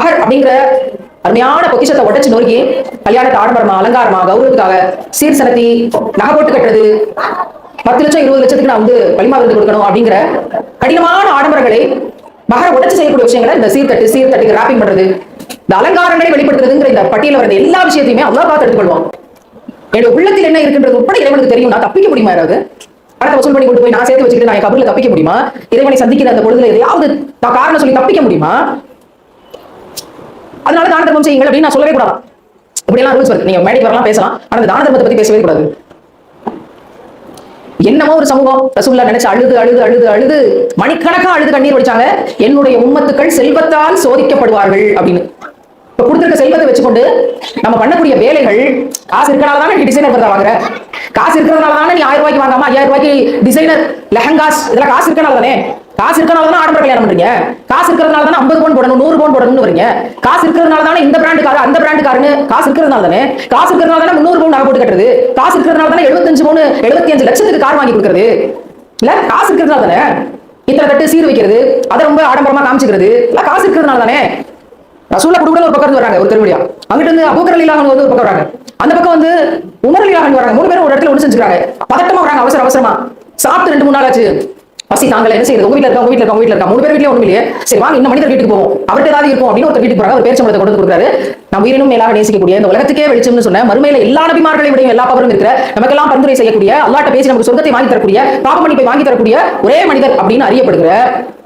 மகள் அப்படிங்கிற அருமையான பொக்கிஷத்தை உடைச்சு நொறுக்கி கல்யாணத்தை ஆடம்பரமா அலங்காரமா கௌரவத்துக்காக சீர் செலுத்தி நகை போட்டு கட்டுறது. பத்து லட்சம் இருபது லட்சத்துக்கு நான் வந்து வலிமா விருந்து கொடுக்கணும் அப்படிங்கிற கடினமான ஆடம்பரங்களை மகரை உடைச்சு செய்யக்கூடிய விஷயங்களை இந்த சீர்தட்டு சீர்தட்டுக்கு ராப்பிங் பண்றது. இந்த அலங்காரங்களை வெளிப்படுத்துறதுங்கிற இந்த பட்டியல வர எல்லா விஷயத்தையுமே அவ்வளவு பார்த்து எடுத்துக்கொள்வோம் என்னுடைய உள்ளத்தில் என்ன இருக்குன்றது உட்பட இறைவனுக்கு தெரியும். நான் தப்பிக்க முடியுமா யாராவது பணத்தை வசூல் பண்ணி கொண்டு போய் நான் சேர்த்து வச்சுக்கிட்டு நான் என் கபரில் தப்பிக்க முடியுமா? இறைவனை சந்திக்கிற அந்த பொழுதுல எதையாவது நான் காரணம் சொல்லி தப்பிக்க முடியுமா? அதனால தான தர்மம் செய்யுங்கள் அப்படின்னு நான் சொல்லவே கூடாது. இப்படியெல்லாம் ரூல்ஸ் வருது. நீங்க மேடைக்கு வரலாம் பேசலாம். ஆனா அந்த தான தர்மத்தை பத்தி பேசவே கூடாது. என்னமோ ஒரு சமூகம் ரசூல்லா நினைச்சு அழுது அழுது அழுது அழுது மணிக்கணக்கா அழுது கண்ணீர் வடிச்சாங்க என்னுடைய உம்மத்துக்கள் செல்வத்தால் சோதிக்கப்படுவார்கள் அப்படின்னு. இப்ப கொடுத்துருக்க செல்வத்தை வச்சுக்கொண்டு நம்ம பண்ணக்கூடிய வேலைகள் காசு இருக்கனால தானே நீ டிசைனர் பண்ற வாங்குற? காசு இருக்கிறதுனால தானே நீ ஆயிரம் ரூபாய்க்கு வாங்காம ஐயாயிரம் ரூபாய்க்கு டிசைனர் லெஹங்காஸ் இதெல்லாம் காசு இருக்கனால தானே? காசு இருக்கனால தான் ஆடம்பர கல்யாணம் பண்றீங்க? காசு இருக்கிறதுனால தானே ஐம்பது பவுன் போடணும் நூறு பவுன் போடணும்னு வரீங்க. காசு இருக்கிறதுனால தானே இந்த பிராண்டுக்காரு அந்த பிராண்டுக்காருன்னு காசு இருக்கிறதுனால தானே காசு இருக்கிறதுனால தானே முந்நூறு பவுன் நகை போட்டு கட்டுறது? காசு இருக்கிறதுனால தானே எழுபத்தஞ்சு பவுன் எழுபத்தி அஞ்சு லட்சத்துக்கு கார் வாங்கி கொடுக்குறது? இல்ல காசு இருக்கிறதுனால தானே இத்தனை தட்டு சீர் வைக்கிறது அதை ரொம்ப ஆடம்பரமா காமிச்சுக்கிறது. இல்ல காசு இருக்கிறதுனால தானே ரசூலா குடும்பம் ஒரு பக்கம் வராங்க ஒரு தெருவழியா அங்கிட்டு வந்து அபூக்கர் இல்லாமல் வந்து ஒரு பக்கம் வராங்க. அந்த பக்கம் வந்து உமர் அலிலாக வராங்க. மூணு பேரும் ஒரு இடத்துல ஒன்று செஞ்சுக்கிறாங்க. பதட்டமா வராங்க அவசர அவசரமா. சாப்பிட்டு ரெண்டு மூணு நாள் ஆச்சு. பசி தாங்கல என்ன செய்யுது உங்க வீட்டுல இருக்கா? உங்க வீட்டுல இருக்கா? உங்க வீட்டுல இருக்கா? மூணு பேர் வீட்டுல ஒண்ணும் இல்லையே. சரி வாங்க இந்த மனிதர் வீட்டுக்கு போவோம். அவர்கிட்ட ஏதாவது இருக்கும் அப்படின்னு ஒருத்தர் வீட்டுக்கு போறாங்க ஒரு பேச்சம்பளத்தை கொண்டு கொடுக்குறாரு. நம்ம உயிரினும் மேலாக நேசிக்கக்கூடிய இந்த உலகத்துக்கே வெளிச்சம்னு சொன்ன மறுமையில எல்லா நபிமார்களை விடையும் எல்லா பவரும் இருக்கிற நமக்கெல்லாம் பரிந்துரை செய்யக்கூடிய அல்லாட்ட பேசி நமக்கு சொர்க்கத்தை வாங்கி தரக்கூடிய பாப மன்னிப்பை வாங்கி தரக்கூடிய ஒரே மனிதர் அப்படின்னு அறியப்படுகிற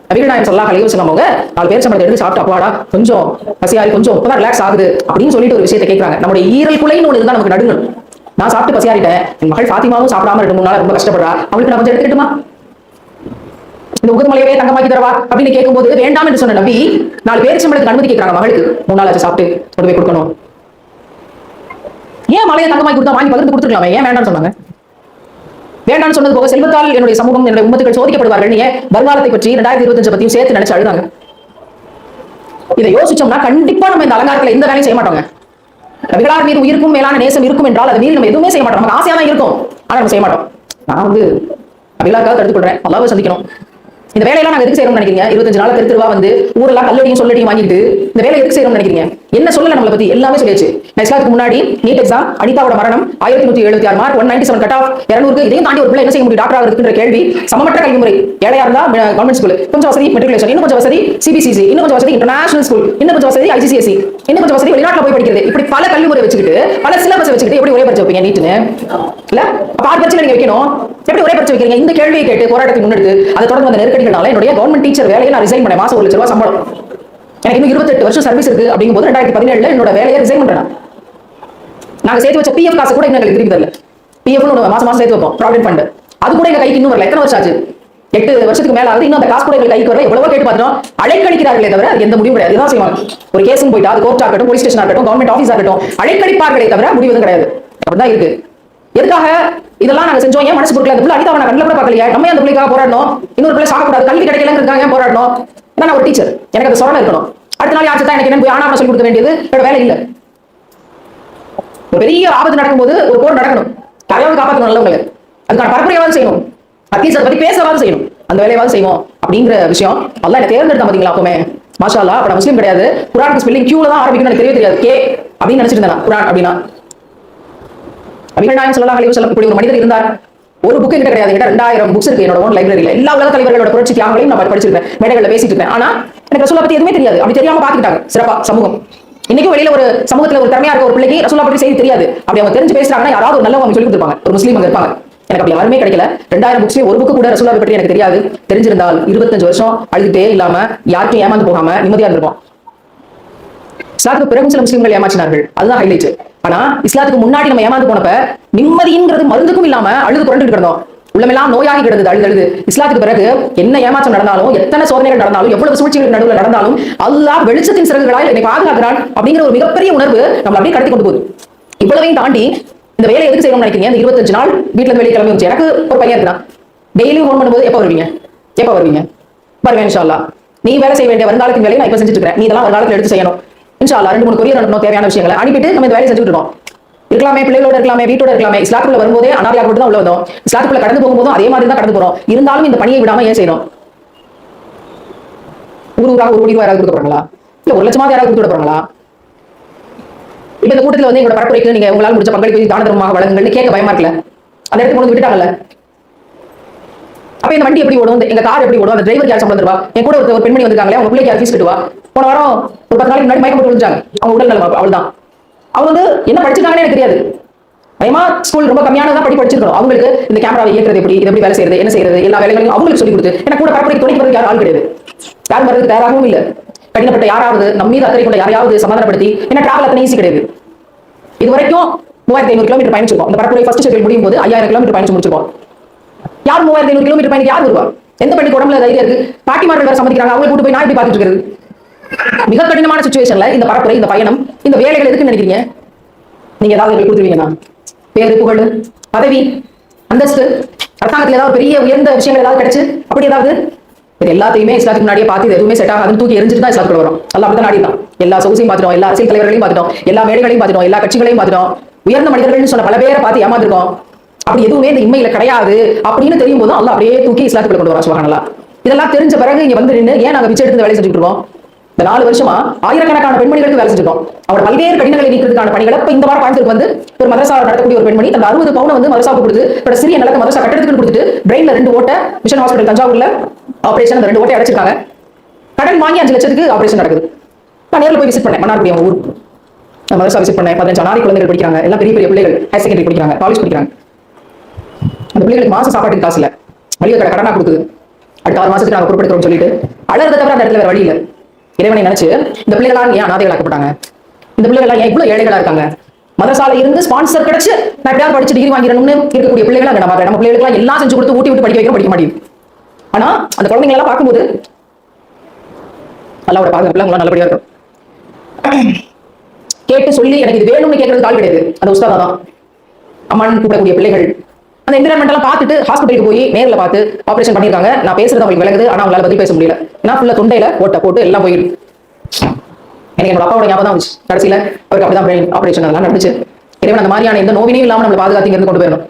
நபிகள்நாயகம் சொல்லா கலைவு சொல்லுவாங்க நாலு பேர் சம்பளத்தை எடுத்து சாப்பிட்டு அப்பாடா கொஞ்சம் பசியாரி கொஞ்சம் இப்பதான் ரிலாக்ஸ் ஆகுது அப்படின்னு சொல்லிட்டு ஒரு விஷயத்தை கேட்கறாங்க. நம்முடைய ஈரல் குலைன்னு ஒன்று இருந்தா நமக்கு நடுங்கணும் நான் சாப்பிட்டு பசியாரிட்டேன் என் மகள் ஃபாத்திமாவும் சாப்பிடாம ரெண்டு மூணு நாள் ரொம்ப கஷ்டப்படுறா. அவளுக்கு நான் கொஞ்சம் எடுத்துக்கிட்டுமா? இந்த உகதுமலையவே தங்கமாக்கி தரவா அப்படின்னு கேட்கும்போது வேண்டாம் என்று சொன்ன நம்பி நாலு பேர் சம்பளத்துக்கு அனுமதி கேட்கிறாங்க மகளுக்கு. மூணு நாள் ஆச்சு சாப்பிட்டு கொண்டு போய் கொடுக்கணும். ஏன் மலையை தங்கமாக்கி கொடுத்தா வாங்கி பகிர்ந்து கொடுத்துருக்கலாமே ஏன் வேண்டாம்னு சொன்னாங்க? வேண்டாம்னு சொன்னது போக செல்வத்தால் என்னுடைய சமூகம் என்னுடைய உமத்துக்கள் சோதிக்கப்படுவார்கள் ஏன் வருங்காலத்தை பற்றி ரெண்டாயிரத்தி இருபத்தஞ்சு பத்தியும் சேர்த்து நினைச்சு அழுதாங்க. இதை யோசிச்சோம்னா கண்டிப்பா நம்ம இந்த அலங்காரத்துல எந்த வேலையும் செய்ய மாட்டோங்க. ரவிகளார் மீது உயிருக்கும் மேலான நேசம் இருக்கும் என்றால் அதை மீறி நம்ம எதுவுமே செய்ய மாட்டோம். நமக்கு ஆசையா தான் இருக்கும். ஆனா நம்ம செய்ய மாட்டோம். நான் வந்து ரவிகளாருக்காக தடுத்து கொள்றேன். அல்லாவை சந்திக்கணும். இந்த வேலையெல்லாம் நாங்க எதுக்கு செய்யறோம்னு நினைக்கிறீங்க? இருபத்தஞ்சு நாள் திருவா வந்து ஊரெல்லாம் கல்லடியும் சொல்லடியும் வாங்கிட்டு இந்த வேலை எதுக்கு செய்யறோம்னு நினைக்கிறீங்க? என்ன சொல்லல நம்மளை பத்தி? எல்லாமே சொல்லியாச்சு. நெக்ஸ்ட் முன்னாடி நீட் எக்ஸாம் அனிதாவோட மரணம் ஆயிரத்தி நூத்தி எழுபத்தி ஆறு mark one ninety seven cut off இரநூறுக்கு இதையும் தாண்டி ஒரு பிள்ளை என்ன செய்ய முடியும்? டாக்டர் ஆகிறதுன்ற கேள்வி சமமற்ற கல்வி முறை. ஏழையா இருந்தா கவர்மெண்ட் ஸ்கூல் கொஞ்சம் வசதி மெட்ரிகுலேஷன் இன்னும் கொஞ்சம் வசதி சிபிசிசி இன்னும் கொஞ்சம் வசதி இன்டர்நேஷனல் ஸ்கூல் இன்னும் கொஞ்சம் வசதி ஐசிசிஎஸ்சி இன்னும் கொஞ்சம் வசதி வெளிநாட்டில் போய் படிக்கிறது. இப்படி பல கல்வி முறை வச்சுக்கிட்டு பல சிலபஸ் வச்சுக்கிட்டு எப்படி ஒரே பரிச்சை வைப்பீங்க நீட்டுன்னு இல்ல? அப்ப ஆறு நீங்க வைக்கணும். எப்படி ஒரே பரிச்சை வைக்கிறீங்க? இந்த கேள்வியை கேட்டு போராட்டத்தை முன்னெடுத்து அதை தொடர்ந்து வந்த நெருக்கடிகளால என்னுடைய கவர்மெண்ட் டீச்சர் வேலையை நான் ரிசைன் பண்ணேன். மாசம் ஒரு லட்ச ரூபாய் சம்பளம். எனக்கு இன்னும் இருபத்தெட்டு வருஷம் சர்வீஸ் இருக்கு அப்படிங்கும்போது ரெண்டாயிரத்தி பதினேழுல என்னோட வேலையை ரிசைன் பண்றேன் நாங்க சேர்த்து வச்ச பிஎஃப் காசு கூட எங்களுக்கு திரும்பி தரல. பிஎஃப் மாசம் மாசம் சேர்த்து வைப்போம் ப்ராவிடென்ட் ஃபண்ட் அது கூட எங்க கைக்கு இன்னும் வரல எத்தனை வருஷம் ஆச்சு. எட்டு வருஷத்துக்கு மேல ஆகுது இன்னும் அந்த காசு கூட எங்க கைக்கு வரல. எவ்வளவோ கேட்டு பார்த்தோம் அழைக்கடிக்கிறார்களே தவிர அது எந்த முடிவும் கிடையாது. இதுதான் செய்வாங்க. ஒரு கேஸும் போயிட்டா அது கோர்ட் இருக்கட்டும் போலீஸ் ஸ்டேஷன் ஆகட்டும் கவர்மெண்ட் ஆஃபீஸ் இருக்கட்டும் அழைக்கடிப்பார்களே தவிர முடிவு கிடையாது. அப்படிதான் இருக்கு. எதுக்காக இதெல்லாம் நாங்க செஞ்சோம்? ஏன் மனசு பொருட்கள் அந்த பிள்ளை அனிதாவை நான் கண்ணில் கூட பார்க்கலையா. நம்ம அந்த பிள்ளைக்காக போராடணும்? இன்னொரு பிள்ளை சாகக்கூடாது. கல்வி கிடைக்கலங்கிறதுக்காக ஏன் போராடணும்? நான் ஒரு டீச்சர் எனக்கு அது சொரணம் இருக்கணும். அடுத்த நாள் யாச்சு தான் எனக்கு என்ன போய் ஆனா சொல்லி கொடுக்க வேண்டியது? என்னோட வேலை இல்லை. ஒரு பெரிய ஆபத்து நடக்கும்போது ஒரு போர் நடக்கணும். தலைவன் காப்பாற்றணும் நல்லவங்களை. அதுக்கான பரப்புரையாவது செய்யணும். அட்லீஸ்ட் அதை பத்தி பேசவாவது செய்யணும். அந்த வேலையாவது செய்வோம் அப்படிங்கிற விஷயம். அல்ல என்ன தேர்ந்தெடுத்தா பாத்தீங்களா அப்பவுமே? மாஷா அப்ப நான் முஸ்லீம் கிடையாது. குரானுக்கு ஸ்பெல்லிங் கியூல தான் ஆரம்பிக்கணும் எனக்கு தெரியவே தெரியாது. கே அப்படின்னு நினைச்சிருந்தேன் குரான் அப்படின்னா. அபிகள் நாயகம் சொல்லலாம் அழிவு சொல்லக்கூடிய ஒரு மனிதர் இருந்தார். ஒரு புக் கிட்ட கிடையாது. ரெண்டாயிரம் புக்ஸ் இருக்கு. என்னோட ஓன் லைப்ரரியில எல்லா உலக தலைவர்களோட புரட்சி தியாகங்களையும் நான் படிச்சிருப்பேன் மேடைகளில் பேசிட்டு இருப்பேன் ஆனா எனக்கு ரசூலா பத்தி எதுவுமே தெரியாது. அப்படி தெரியாம பாத்துக்கிட்டாங்க. சிறப்பா சமூகம். இன்னைக்கும் வெளியில ஒரு சமூகத்துல ஒரு திறமையா இருக்க ஒரு பிள்ளைக்கு ரசூலா பத்தி செய்தி தெரியாது. அப்படி அவங்க தெரிஞ்சு பேசுறாங்கன்னா யாராவது ஒரு நல்லவங்க சொல்லி கொடுத்துருப்பாங்க. ஒரு முஸ்லீம் அங்க இருப்பாங்க. எனக்கு அப்படி யாருமே கிடைக்கல. ரெண்டாயிரம் புக்ஸ்லயும் ஒரு புக்கு கூட ரசூலாவை பற்றி எனக்கு தெரியாது. தெரிஞ்சிருந்தால் இருபத்தஞ்சு வருஷம் அழுதுட்டே இல்லாம யாருக்கும் ஏமாந்து போகாம நிம்மதியா இருந்திருப்போம். இஸ்லாத்துக்கு பிறகு சில முஸ்லீம்கள் ஏமாற்றினார்கள். அதுதான் ஹைலைட் ஆனா இஸ்லாத்துக்கு முன்னாடி நம்ம ஏமாந்து போனப்ப நிம்மதிங்கிறது மருந்துக்கும் இல்லாம அழுது புரண்டு கிடந்தோம். உள்ளமெல்லாம் நோயாகி கிடந்தது அழுது அழுது. இஸ்லாத்துக்கு பிறகு என்ன ஏமாற்றம் நடந்தாலும் எத்தனை சோதனைகள் நடந்தாலும் எவ்வளவு சூழ்ச்சிகள் நடுவில் நடந்தாலும் அல்லா வெளிச்சத்தின் சிறகுகளால் என்னை பாதுகாக்கிறான் அப்படிங்கிற ஒரு மிகப்பெரிய உணர்வு நம்ம அப்படியே கடத்தி கொண்டு போகுது. இவ்வளவையும் தாண்டி இந்த வேலையை எதுக்கு செய்யணும்னு நினைக்கிறீங்க? இந்த இருபத்தஞ்சு நாள் வீட்டுல இருந்து வெளியே கிளம்பி எனக்கு ஒரு பையன் இருக்கிறான். டெய்லி ஃபோன் பண்ணும்போது எப்போ வருவீங்க? எப்போ வருவீங்க? வருவேன் அல்லாஹ் நீ வேலை செய்ய வேண்டிய வருங்காலத்தின் வேலையை நான் இப்ப செஞ்சுட்டு இருக்கிறேன். நீ இதெல்லாம் வருங்காலத்தில் எடுத்து செய்யணும். இன்ஷால்லா ரெண்டு மூணு கொரியர் அனுப்பணும் தேவையான விஷயங்களை. அனுப்பிட்டு நம்ம இந்த வேலையை செஞ்சுட்டு இருக்கோம். இருக்கலாமே பிள்ளைகளோட இருக்கலாமே வீட்டோட இருக்கலாமே இஸ்லாத்துக்குள்ள வரும்போதே அனாதையாக மட்டும் தான் உள்ள வந்தோம். இஸ்லாத்துக்குள்ள கடந்து போகும்போதும் அதே மாதிரி தான் கடந்து போறோம். இருந்தாலும் இந்த பணியை விடாம ஏன் செய்யணும்? ஊர் ஊராக ஒரு முடிவு யாராவது கொடுக்க போறாங்களா? இல்ல ஒரு லட்சமாவது யாராவது கொடுத்து விட போறாங்களா? இப்ப இந்த கூட்டத்துல வந்து எங்களோட பரப்புரைக்கு நீங்க உங்களால் முடிச்ச பங்களிப்பு தான தர்மமாக வழங்குங்கள்னு கேட்க பயமா இருக்கல அந்த இடத்துக்கு கொண்டு விட்டுட்டாங்கல்ல? அப்ப இந்த வண்டி எப்படி ஓடும்? இந்த- எங்க கார் எப்படி ஓடும்? அந்த டிரைவர் யார் சம்பளம் தருவா? என் கூட ஒரு பெண்மணி வந்திருக்காங்களே அவங்க பிள்ளைக்கு யார் ஃபீஸ் கட்டுவா? போன வாரம் ஒரு பத்து நாளைக்கு முன்னாடி மயக்கம் போட்டு விழுந்தாங்க அவங்க உடல் நலம் அவள் தான் அவங்க வந்து என்ன படிச்சிருக்காங்கன்னு எனக்கு தெரியாது. பயமா ஸ்கூல் ரொம்ப கம்மியானதான் படி படிச்சிருக்கணும் அவங்களுக்கு இந்த கேமராவை இயக்குறது எப்படி இது எப்படி வேலை செய்யறது என்ன செய்யறது எல்லா வேலைகளையும் அவங்களுக்கு சொல்லி கொடுத்து எனக்கு கூட பரப்படி துணைக்கு வரதுக்கு யாரும் ஆள் கிடையாது. யாரும் வரதுக்கு தயாராகவும் இல்ல. கடினப்பட்ட யாராவது நம்ம மீது அக்கறை கொண்ட யாரையாவது சமாதானப்படுத்தி என்ன டிராவல் அத்தனை ஈஸி கிடையாது. இது வரைக்கும் மூவாயிரத்தி ஐநூறு கிலோமீட்டர் பயணிச்சிருக்கோம் இந்த பரப்புரை ஃபர்ஸ்ட் ஷெட்யூல் முடியும் போது ஐயாயிரம் கிலோமீட்டர் பயணிச்சு முடிச்சிருக்கோம் யார் மூவாயிரத்தி ஐநூறு கிலோமீட்டர் பயணிக்க யார் வருவா? எந்த பெண்ணுக்கு உடம்புல தைரியம் இருக்கு? பாட்டிமார்கள் வேற சம்மதிக்கிறாங்க. அவங்க கூட்டு போய் நான் இப்படி பார்த்துட்டு இருக்கிறது? மிக கடினமான சுச்சுவேஷன்ல இந்த பரப்புரை இந்த பயணம் இந்த வேலைகள் எதுக்குன்னு நினைக்கிறீங்க? நீங்க ஏதாவது கொடுத்துருவீங்கன்னா பேரு புகழ் பதவி அந்தஸ்து அரசாங்கத்தில் ஏதாவது பெரிய உயர்ந்த விஷயங்கள் ஏதாவது கிடைச்சு அப்படி ஏதாவது? இது எல்லாத்தையுமே இஸ்லாத்துக்கு முன்னாடியே பார்த்து இது எதுவுமே செட் ஆகாதுன்னு தூக்கி எரிஞ்சிட்டு தான் இஸ்லாத்துக்கு வரும். எல்லாம் அப்படிதான் நாடிதான். எல்லா சொகுசையும் பார்த்துட்டோம். எல்லா அரசியல் தலைவர்களையும் பார்த்துட்டோம். எல்லா மேடைகளையும் பார்த்துட்டோம். எல்லா கட்சிகளையும் பார்த்துட்டோம். உயர்ந்த மனிதர்கள்னு சொன்ன பல பேரை பார்த்து ஏமாந்துருக்கோம். அப்படி எதுவுமே இந்த இம்மையில கிடையாது அப்படின்னு தெரியும் போது அல்ல அப்படியே தூக்கி இஸ்லாத்துக்குள்ள கொண்டு வரா சுபஹானல்லா இதெல்லாம் தெரிஞ்ச பிறகு இங்க வந்து நின்று ஏன் நாங்க பிச்சை எடுத்து வேலை செஞ்சுட்டு இருக்கோம்? இந்த நாலு வருஷமா ஆயிரக்கணக்கான பெண்மணிகளுக்கு வேலை செஞ்சிருக்கோம் அவரோட பல்வேறு கடினங்களை நீக்கிறதுக்கான பணிகளை இப்ப இந்த வாரம் பாயத்திற்கு வந்து ஒரு மதரசா நடத்தக்கூடிய ஒரு பெண்மணி தன் அறுபது பவுன வந்து மதரசாவுக்கு கொடுத்து இப்போ சிறிய நிலத்தை மதரசா கட்டடத்துக்கு கொடுத்துட்டு பிரெயின்ல ரெண்டு ஓட்டை மிஷன் ஹாஸ்பிட்டல் தஞ்சாவூர்ல ஆபரேஷன் அந்த ரெண்டு ஓட்டை அடைச்சிருக்காங்க. கடன் வாங்கி அஞ்சு லட்சத்துக்கு ஆபரேஷன் நடக்குது. நான் நேரில் போய் விசிட் பண்ணேன் மன்னார்குடி ஊர். நான் மதரசா விசிட் பண்ணேன் பதினஞ்சு நாரி குழந்தைகள் படிக்கிறாங்க எல்லாம் பெரிய பெரிய பிள்ளைகள் ஹையர் செகண்டரி படிக்கிறாங்க காலேஜ் படிக்கிறாங்க. அந்த பிள்ளைகளுக்கு மாச சாப்பாட்டுக்கு காசு இல்ல. மளிகை கடை கடனா கொடுக்குது. அடுத்த ஆறு மாசத்துக்கு நாங்க பொறுப்பெடுக்கிறோம் சொல்லிட்டு அழறத தவிர அந்த இடத்துல வேற வழி இல்ல. இறைவனை நினைச்சு இந்த பிள்ளைகளாம் ஏன் அனாதைகளாக்கப்பட்டாங்க? இந்த பிள்ளைகள் ஏன் இவ்வளவு ஏழைகளா இருக்காங்க? மதரசால இருந்து ஸ்பான்சர் கிடைச்சு நான் எப்படியாவது படிச்சு டிகிரி வாங்கிடணும்னு இருக்கக்கூடிய பிள்ளைகள் அங்க நம்ம நம்ம பிள்ளைகளுக்கு எல்லாம் செஞ்சு கொடுத்து ஊட்டி விட்டு படிக்க வைக்க படிக்க மாட்டேங்குது. ஆனா அந்த குழந்தைங்க எல்லாம் பார்க்கும்போது அல்லாவோட பாதுகாப்புல அவங்களாம் நல்லபடியா இருக்கும். கேட்டு சொல்லி எனக்கு இது வேணும்னு கேட்கறது ஆள் கிடையாது. அந்த உஸ்தாதா தான். அம்மான்னு கூப்பிடக்கூடிய பிள்ளைகள் அந்த என்விரான்மெண்ட் பார்த்துட்டு ஹாஸ்பிட்டலுக்கு போய் நேரில் பார்த்து ஆப்ரேஷன் பண்ணிருக்காங்க நான் பேசுறது அவங்களுக்கு விளக்குது ஆனால் அவங்களால பதில் பேச முடியல. ஏன்னா ஃபுல்லாக தொண்டையில ஓட்ட போட்டு எல்லாம் போயிருக்கு எனக்கு என்னோட அப்பாவோட ஞாபகம் தான் வந்துச்சு. கடைசியில் அவருக்கு அப்படிதான் பிரெயின் அதெல்லாம் நடந்துச்சு. இறைவன் அந்த மாதிரியான எந்த நோவினையும் இல்லாம நம்மளை பாதுகாத்து கொண்டு போயிடணும்.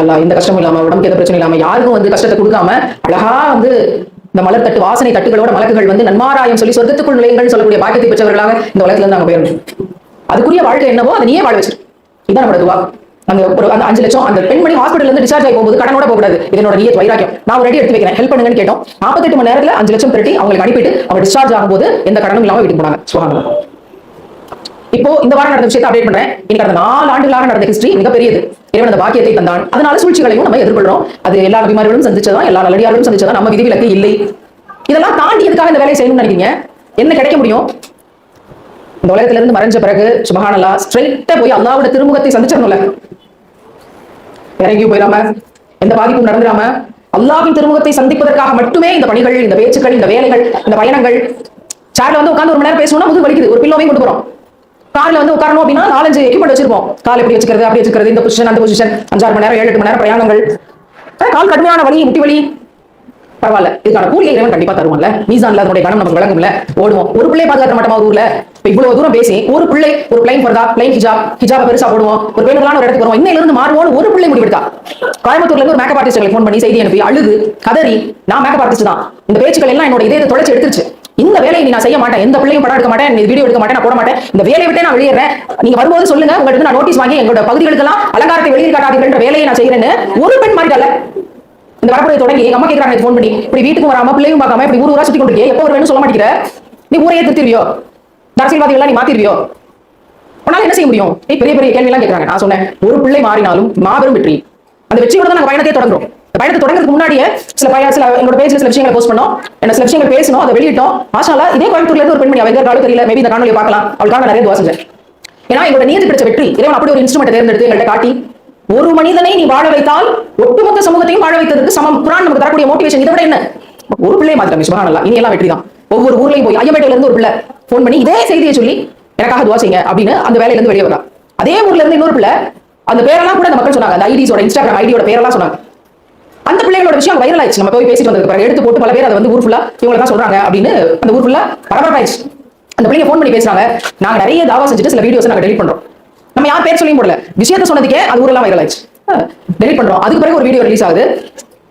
எல்லா எந்த கஷ்டமும் இல்லாம உடம்புக்கு எந்த பிரச்சனை இல்லாம யாருக்கும் வந்து கஷ்டத்தை கொடுக்காம அழகா வந்து இந்த மலர் தட்டு வாசனை தட்டுகளோட மலக்குகள் வந்து நன்மாராயம் சொல்லி சொர்க்கத்துக்குள் நுழையுங்கள் சொல்லக்கூடிய பாக்கியத்தை பெற்றவர்களாக இந்த உலகத்துல இருந்து நாங்க போயிடணும். அதுக்குரிய வாழ்க்கை என்னவோ அதை நீயே வாழ வச்சிரு. இதான் நம்மளோட துவா. அந்த ஒரு அந்த அஞ்சு லட்சம் அந்த பெண்மணி ஹாஸ்பிட்டல் இருந்து டிஸ்சார்ஜ் ஆகி போகும்போது கடனோட போகக்கூடாது. இதனோட நீயத் வைராக்கியம். நான் ஒரு ரெடி எடுத்து வைக்கிறேன். ஹெல்ப் பண்ணுங்கன்னு கேட்டோம். நாற்பத்தெட்டு மணி நேரத்துல அஞ்சு லட்சம் திரட்டி அவங்களுக்கு அனுப்பிட்டு அவங்க டிஸ்சார்ஜ் ஆகும்போது எந்த கடனும் இல்லாம வீட்டுக்கு போனாங்க. சுகாதாரம். இப்போ இந்த வாரம் நடந்த விஷயத்தை அப்டேட் பண்றேன். இன்னைக்கு கடந்த நாலு ஆண்டுகளாக நடந்த ஹிஸ்டரி மிகப்பெரியது இறைவன் அந்த பாக்கியத்தை தந்தான். அதனால சூழ்ச்சிகளையும் நம்ம எதிர்கொள்றோம். அது எல்லா அபிமாரிகளும் சந்திச்சதா எல்லா நல்லடியார்களும் சந்திச்சதா நம்ம விதிவிலக்கு இல்லை. இதெல்லாம் தாண்டி எதுக்காக இந்த வேலையை செய்யணும்னு நினைக்கிறீங்க? என்ன கிடைக்க முடியும்? இந்த உலகத்துல இருந்து மறைஞ்ச பிறகு சுபஹானல்லா ஸ்ட்ரெயிட்டா போய் அல்லாவோட திருமுகத்தை சந்திச்சிடணும்ல. இறங்கி போயிடாம எந்த பாதிப்பும் நடந்துடாம அல்லாவின் திருமுகத்தை சந்திப்பதற்காக மட்டுமே இந்த பணிகள் இந்த பேச்சுக்கள் இந்த வேலைகள் இந்த பயணங்கள். சேர்ல வந்து உட்கார்ந்து ஒரு மணி நேரம் பேசணும்னா முதுகு வலிக்குது. ஒரு பில்லோவையும் கொண்டு போறோம். கார்ல வந்து உட்காரணும் அப்படின்னா நாலஞ்சு எக்யூப்மெண்ட் வச்சிருப்போம். கால் எப்படி வச்சுக்கிறது அப்படி வச்சுக்கிறது இந்த பொசிஷன் அந்த பொசிஷன் அஞ்சாறு மணி நேரம் ஏழு எட்டு மணி நேரம் பிரயாணங்கள். கால் கடுமையான வலி முட்டி வலி. பரவாயில்ல. இதுக்கான கூலியை இறைவன் கண்டிப்பா தருவான்ல. மீசான்ல அதனுடைய கணம் நமக்கு விளங்கும்ல ஓடுவோம். ஒரு பிள்ளை பாதுகாக்க மாட்டோமா ஊர்ல? இப்ப இவ்வளவு தூரம் பேசி ஒரு பிள்ளை ஒரு பிளைன் பர்தா பிளைன் ஹிஜாப் ஹிஜாப பெருசா போடுவோம். ஒரு பெண்களான ஒரு இடத்துக்கு வருவோம் இன்னையில இருந்து மாறுவோம் ஒரு பிள்ளை முடிவெடுத்தா கோயம்புத்தூர்ல இருந்து ஒரு மேக்கப் ஆர்டிஸ்ட் ஃபோன் பண்ணி செய்தி அனுப்பி அழுது கதறி நான் மேக்கப் ஆர்டிஸ்ட் தான். இந்த பேச்சுக்கள் எல்லாம் என்னோட இதயத்தை தொலைச்சு எடுத்துருச்சு. இந்த வேலையை நீ நான் செய்ய மாட்டேன். எந்த பிள்ளையும் படம் எடுக்க மாட்டேன். வீடியோ எடுக்க மாட்டேன். நான் போட மாட்டேன். இந்த வேலையை விட்டு நான் வெளியேறேன். நீங்க வரும்போது சொல்லுங்க. உங்கள்கிட்ட நான் நோட்டீஸ் வாங்கி எங்களோட பகுதிகளுக்கெல்லாம் அலங்காரத்தை வெளியே காட்டாதீர்கள் வேலையை நான் செய்யறேன்னு ஒரு பெண் மாறிட்டால. இந்த வரப்புரை தொடங்கி எங்க அம்மா கேட்கறாங்க ஃபோன் பண்ணி. இப்படி வீட்டுக்கு வராம பிள்ளையும் பார்க்காம இப்படி ஊர் ஊரா சுத்தி கொண்டு எப்போ வருவேன்னு சொல்ல மாட்டேங்கிற? நீ ஊரையே திருத்திருவியோ இந்த எல்லாம் நீ மாத்திருவியோ உன்னால என்ன செய்ய முடியும்? நீ பெரிய பெரிய கேள்வி எல்லாம் கேட்கறாங்க நான் சொன்னேன் ஒரு பிள்ளை மாறினாலும் மாபெரும் வெற்றி. அந்த வெற்றியோட தான் நாங்க பயணத்தை தொடங்குறோம். பயணத்தை தொடங்குறதுக்கு முன்னாடியே சில பையன் சில எங்களோட பேஜ்ல சில விஷயங்களை போஸ்ட் பண்ணோம். என்ன சில விஷயங்கள் பேசணும் அதை வெளியிட்டோம். மாஷாலா இதே கோயம்புத்தூர்ல இருந்து ஒரு பெண்மணி அவங்க இருக்காலும் தெரியல மேபி இந்த காணொலியை பார்க்கலாம். அவளுக்காக நிறைய துவா செஞ்சேன். ஏன்னா எங்களோட நீதி பிடிச்ச வெற்றி இறைவன் அப்படி ஒரு இன்ஸ்ட்ருமெண்ட் தேர்ந்தெடுத்து எங்கள்கிட்ட காட்டி ஒரு மனிதனை நீ வாழ வைத்தால் ஒட்டுமொத்த சமூகத்தையும் வாழ வைத்ததுக்கு சமம். குரான் நமக்கு தரக்கூடிய மோட்டிவேஷன் இதை விட என்ன? ஒரு பிள்ளையை மாத்திரமே சுபஹானல்லாஹ். இனி எல்லாம் வெற்றி தான் ஒவ்வொரு ஊர்லயும் போய் ஐயம்பேட்டையில இருந்து ஒரு பிள்ளை ஃபோன் பண்ணி இதே செய்தியை சொல்லி எனக்காக துவா செய்யுங்க அப்படின்னு அந்த வேலையில இருந்து வெளியே வரா அதே ஊர்ல இருந்து இன்னொரு பிள்ளை அந்த பேரெல்லாம் கூட அந்த மக்கள் சொன்னாங்க. அந்த ஐடிஸோட இன்ஸ்டாகிராம் ஐடியோட பேரெல்லாம் சொன்னாங்க. அந்த பிள்ளைகளோட விஷயம் வைரல் ஆயிடுச்சு. நம்ம போய் பேசிட்டு வந்ததுக்கு பிறகு எடுத்து போட்டு பல பேர் அதை வந்து ஊர் ஃபுல்லா இவங்க தான் சொல்றாங்க அப்படின்னு அந்த ஊர் ஃபுல்லா பரபரப்பாயிடுச்சு. அந்த பிள்ளைங்க ஃபோன் பண்ணி பேசுறாங்க. நாங்க நிறைய தாவா செஞ்சுட்டு சில வீடியோஸ் நாங்க டெலிட் பண்றோம். நம்ம யார் பேர் சொல்லியும் போடல. விஷயத்த சொன்னதுக்கே அது ஊரெல்லாம் வைரல் ஆயிடுச்சு. டெலிட் பண்றோம். அதுக்கு பிறகு ஒரு வீடியோ ரிலீஸ் ஆகுது.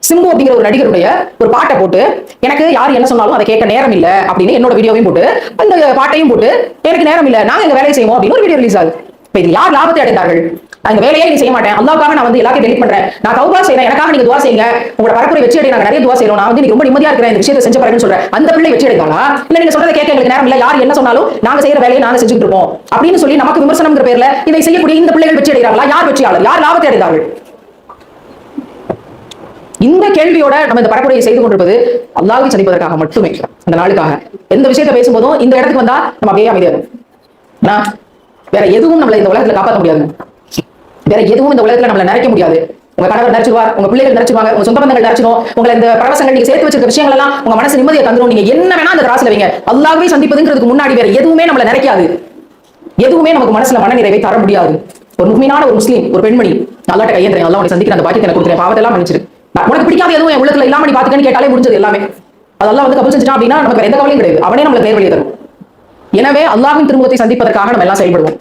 சிம்பு அப்படிங்கிற ஒரு நடிகருடைய ஒரு பாட்டை போட்டு எனக்கு யார் என்ன சொன்னாலும் அதை கேட்க நேரம் இல்லை அப்படின்னு என்னோட வீடியோவையும் போட்டு அந்த பாட்டையும் போட்டு எனக்கு நேரம் இல்ல நாங்க எங்க வேலையை செய்வோம் அப்படின்னு ஒரு வீடியோ ரிலீஸ் ஆகுது. இப்போ இது யார் லாபத்தை அடைந்தார்கள்? அந்த வேலையை நீ செய்ய மாட்டேன். அல்லாவுக்காக நான் வந்து எல்லாத்தையும் டெலிட் பண்றேன். நான் தௌபா செய்யறேன் எனக்காக நீங்க துவா செய்யுங்க. உங்களோட பரப்புரை வெற்றி அடைய நாங்க நிறைய துவா செய்யணும் நான் வந்து நீங்க ரொம்ப நிம்மதியா இருக்கிறேன். இந்த விஷயத்தை செஞ்ச பிறகுன்னு சொல்றேன். அந்த பிள்ளை வெற்றி அடைந்தாளா? இல்ல நீங்க சொல்றதை கேட்க எங்களுக்கு நேரம் இல்ல. யார் என்ன சொன்னாலும் நாங்க செய்யற வேலையை நாங்க செஞ்சுட்டு இருப்போம். அப்படின்னு சொல்லி நமக்கு விமர்சனம்ங்கிற பேர்ல இதை செய்யக்கூடிய இந்த பிள்ளைகள் வெற்றி அடைகிறாங்களா யார் வெற்றியாளர் யார் லாபத்தை அடைந்தார்கள்? இந்த கேள்வியோட நம்ம இந்த பரப்புரையை செய்து கொண்டிருப்பது அல்லாஹ்வை சந்திப்பதற்காக மட்டுமே. அந்த நாளுக்காக. எந்த விஷயத்தை பேசும்போதும் இந்த இடத்துக்கு வந்தா நம்ம அப்படியே அமைதியாகும். வேற எதுவும் நம்மளை இந்த உலகத்துல காப்பாற்ற முடியாது வேற எதுவும் இந்த உலகத்துல நம்மள நினைக்க முடியாது. உங்க கணவர் நினைச்சுவார் உங்க பிள்ளைகள் நினைச்சுவாங்க உங்க சொந்த பந்தங்கள் நினைச்சிடும் உங்களை இந்த பரவசங்கள் நீங்க சேர்த்து வச்சிருக்க விஷயங்கள் எல்லாம் உங்க மனசு நிம்மதியை தந்துடும். நீங்க என்ன வேணா அந்த ராசில வைங்க. அல்லாவே சந்திப்பதுங்கிறதுக்கு முன்னாடி வேற எதுவுமே நம்மள நினைக்காது. எதுவுமே நமக்கு மனசுல மன நிறைவை தர முடியாது. ஒரு முக்மீனான ஒரு முஸ்லீம் ஒரு பெண்மணி நல்லாட்ட கையேந்திரன் நல்லா உன்னை சந்திக்கிற அந்த பாக்கியத்தை எனக்கு கொடுக்குறேன் பாவத்தெல்லாம் மன்னிச்சிரு உனக்கு பிடிக்காத எதுவும் என் உள்ளத்துல இல்லாம நீ பாத்துக்கன்னு கேட்டாலே முடிஞ்சது எல்லாமே. அதெல்லாம் வந்து கபல் செஞ்சுட்டான் அப்படின்னா நமக்கு எந்த கவலையும் கிடையாது. அவனே நம்மள தேர்வழியை தரும் எனவே அல்லாஹ்வின் திருமுகத்தை சந்திப்பதற்காக நம்ம எல்லாம் செயல்படுவோம்.